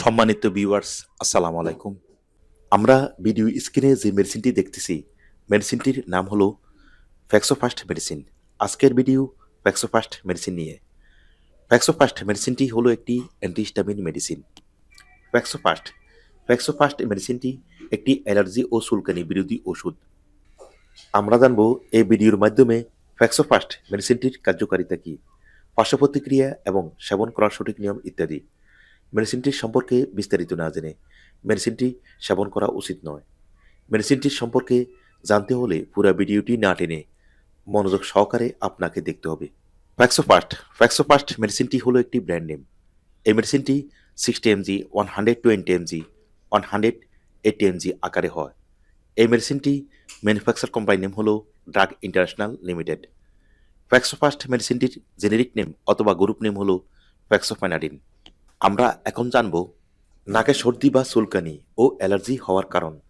সম্মানিত ভিউয়ার্স আসসালামু আলাইকুম। আমরা ভিডিও স্ক্রিনে যে মেডিসিনটি দেখতেছি মেডিসিনটির নাম হলো ফ্যাক্সোফাস্ট মেডিসিন আজকের ভিডিও ফ্যাক্সোফাস্ট মেডিসিন নিয়ে। ফ্যাক্সোফাস্ট মেডিসিনটি হলো একটি অ্যান্টিহিস্টামিন মেডিসিন ফ্যাক্সোফাস্ট ফ্যাক্সোফাস্ট মেডিসিনটি একটি অ্যালার্জি ও সুলকানি বিরোধী ওষুধ। আমরা জানব এই ভিডিওর মাধ্যমে ফ্যাক্সোফাস্ট মেডিসিনটির কার্যকারিতা কী পার্শ্ব প্রতিক্রিয়া এবং সেবন করার সঠিক নিয়ম ইত্যাদি। মেডিসিনটির সম্পর্কে বিস্তারিত না জেনে মেডিসিনটি সেবন করা উচিত নয়। মেডিসিনটির সম্পর্কে জানতে হলে পুরো ভিডিওটি না টেনে মনোযোগ সহকারে আপনাকে দেখতে হবে। ফ্যাক্সোপাস্ট ফ্যাক্সোপাস্ট মেডিসিনটি হলো একটি ব্র্যান্ড নেম। এই মেডিসিনটি sixty mg, one hundred twenty mg, one hundred eighty mg আকারে হয়। এই মেডিসিনটি ম্যানুফ্যাকচার কোম্পানির নেম হলো ড্রাগ ইন্টারন্যাশনাল লিমিটেড। ফ্যাক্সোফাস্ট মেডিসিনটির জেনেরিক নেম অথবা গ্রুপ নেম হলো ফ্যাক্সোফাইনাডিন আমরা এখন জানব নাকে সর্দি বা চুলকানি ও অ্যালার্জি হওয়ার কারণ।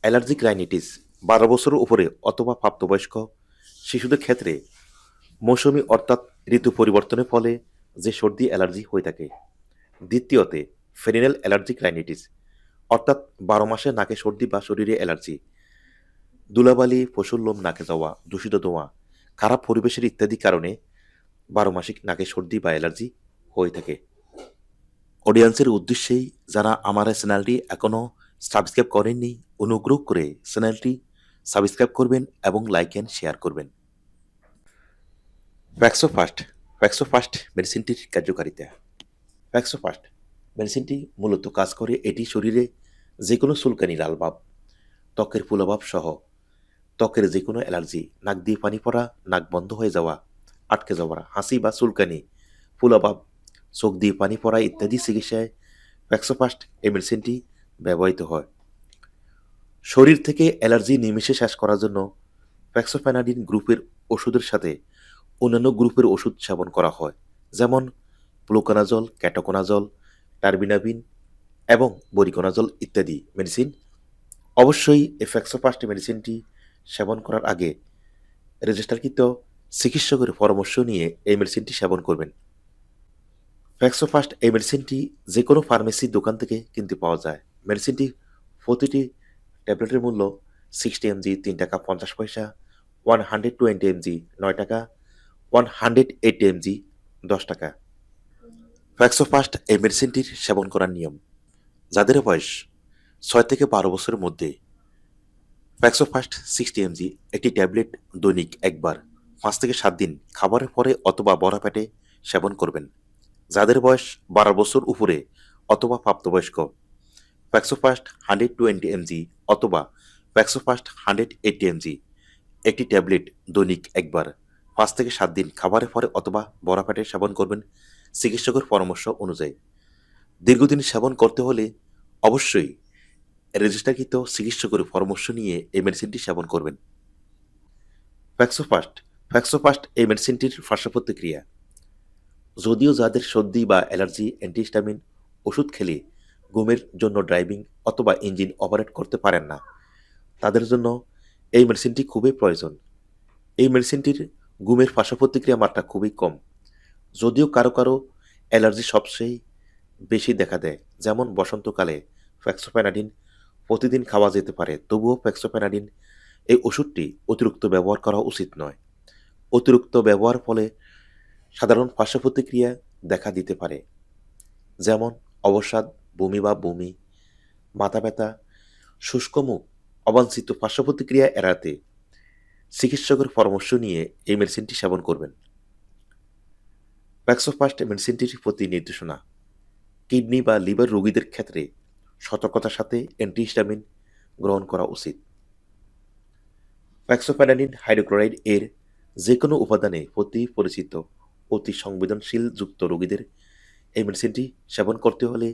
অ্যালার্জিক রাইনিটিস বারো বছরের উপরে অথবা প্রাপ্তবয়স্ক শিশুদের ক্ষেত্রে মৌসুমি অর্থাৎ ঋতু পরিবর্তনের ফলে যে সর্দি অ্যালার্জি হয়ে থাকে। দ্বিতীয়তে, ফেরিনাল অ্যালার্জিক রাইনিটিস অর্থাৎ বারো মাসে নাকে সর্দি বা শরীরে অ্যালার্জি দুলাবালি পশুর লোম নাকে যাওয়া, দূষিত ধোঁয়া, খারাপ পরিবেশের ইত্যাদি কারণে বারো মাসিক নাকে সর্দি বা অ্যালার্জি হয়ে থাকে। অডিয়েন্সের উদ্দেশ্যেই যারা আমার এই চ্যানেলটি এখনও সাবস্ক্রাইব করেননি, অনুগ্রহ করে চ্যানেলটি সাবস্ক্রাইব করবেন এবং লাইক অ্যান্ড শেয়ার করবেন। ভ্যাক্সোফাস্ট ভ্যাক্সোফাস্ট মেডিসিনটির কার্যকারিতা। ভ্যাক্সোফাস্ট মেডিসিনটি মূলত কাজ করে এটি শরীরে যে কোনো চুলকানি লালভাব ত্বকের ফুলাভাব সহ ত্বকের যে কোনো অ্যালার্জি, নাক দিয়ে পানি পড়া, নাক বন্ধ হয়ে যাওয়া, আটকে যাওয়া, হাসি বা চুলকানি ফুলাভাব চোখ দিয়ে পানি পড়া ইত্যাদি চিকিৎসায় ভ্যাক্সোফাস্ট এই মেডিসিনটি ব্যবহৃত হয়। শরীর থেকে অ্যালার্জি নিমেষে শেষ করার জন্য ভ্যাক্সোফেনাডিন গ্রুপের ওষুধের সাথে অন্যান্য গ্রুপের ওষুধ সেবন করা হয়, যেমন প্লোকানাজল ক্যাটোকোনাজল, টার্বিনাবিন এবং বরিকোনাজল ইত্যাদি মেডিসিন। অবশ্যই এই ফ্যাক্সোফাস্ট মেডিসিনটি সেবন করার আগে রেজিস্টারকৃত চিকিৎসকের পরামর্শ নিয়ে এই মেডিসিনটি সেবন করবেন। ফ্যাক্সোফাস্ট এই মেডিসিনটি যে কোনো ফার্মেসির দোকান থেকে কিনতে পাওয়া যায়। মেডিসিনটি প্রতিটি ট্যাবলেটের মূল্য সিক্সটি এমজি তিন টাকা পঞ্চাশ পয়সা ওয়ান হান্ড্রেড টোয়েন্টি এমজি নয় টাকা ওয়ান হান্ড্রেড এইটি এমজি দশ টাকা। ফ্যাক্সোফাস্ট এই মেডিসিনটির সেবন করার নিয়ম। যাদের বয়স ছয় থেকে বারো বছরের মধ্যে, ফ্যাক্সোফাস্ট সিক্সটি এমজি একটি ট্যাবলেট দৈনিক একবার পাঁচ থেকে সাত দিন খাবারের পরে অথবা বড়া পেটে সেবন করবেন। যাদের বয়স বারো বছর উপরে অথবা প্রাপ্তবয়স্ক। ফ্যাক্সোফাস্ট হান্ড্রেড টোয়েন্টি এমজি অথবা ফ্যাক্সোফাস্ট হান্ড্রেড এইটি এমজি একটি ট্যাবলেট দৈনিক একবার। পাঁচ থেকে সাত দিন খাবারের পরে অথবা বড়া সেবন করবেন চিকিৎসকের পরামর্শ অনুযায়ী। দীর্ঘদিন সেবন করতে হলে অবশ্যই রেজিস্টারকৃত চিকিৎসকের পরামর্শ নিয়ে এই মেডিসিনটি সেবন করবেন। ফ্যাক্সোফাস্ট ফ্যাক্সোফাস্ট এই মেডিসিনটির পার্শ্ব প্রতিক্রিয়া। যদিও যাদের সর্দি বা অ্যালার্জি, অ্যান্টিস্টামিন, ওষুধ খেলে ঘুমের জন্য ড্রাইভিং অথবা ইঞ্জিন অপারেট করতে পারেন না। তাদের জন্য এই মেডিসিনটি খুবই প্রয়োজন। এই মেডিসিনটির ঘুমের পার্শ্ব প্রতিক্রিয়া মাত্রা খুবই কম, যদিও কারও কারও অ্যালার্জি সবচেয়ে বেশি দেখা দেয়, যেমন বসন্তকালে ফ্যাক্সোপ্যানাডিন প্রতিদিন খাওয়া যেতে পারে। তবুও ফ্যাক্সোপ্যানাডিন এই ওষুধটি অতিরিক্ত ব্যবহার করা উচিত নয়। অতিরিক্ত ব্যবহার ফলে সাধারণ পার্শ্ব প্রতিক্রিয়া দেখা দিতে পারে, যেমন অবসাদ, বমি বা বমি, মাথা ব্যথা, শুষ্ক মুখ, অবাঞ্ছিত পার্শ্ব প্রতিক্রিয়া এড়াতে চিকিৎসকের পরামর্শ নিয়ে এই মেডিসিনটি সেবন করবেন। প্যাক্সোফাস্ট মেডিসিনটির প্রতি নির্দেশনা কিডনি বা লিভার রোগীদের ক্ষেত্রে সতর্কতার সাথে অ্যান্টিহিস্টামিন গ্রহণ করা উচিত। প্যাক্সোপ্যানাডিন হাইড্রোক্লোরাইড এর যে কোনো উপাদানে প্রতি পরিচিত অতি সংবেদনশীল যুক্ত রোগীদের এই মেডিসিনটি সেবন করতে হলে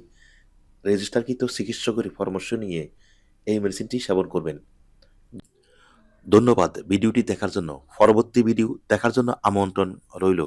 রেজিস্টারকৃত চিকিৎসকের পরামর্শ নিয়ে এই মেডিসিনটি সেবন করবেন। ধন্যবাদ। ভিডিওটি দেখার জন্য, পরবর্তী ভিডিও দেখার জন্য আমন্ত্রণ রইল।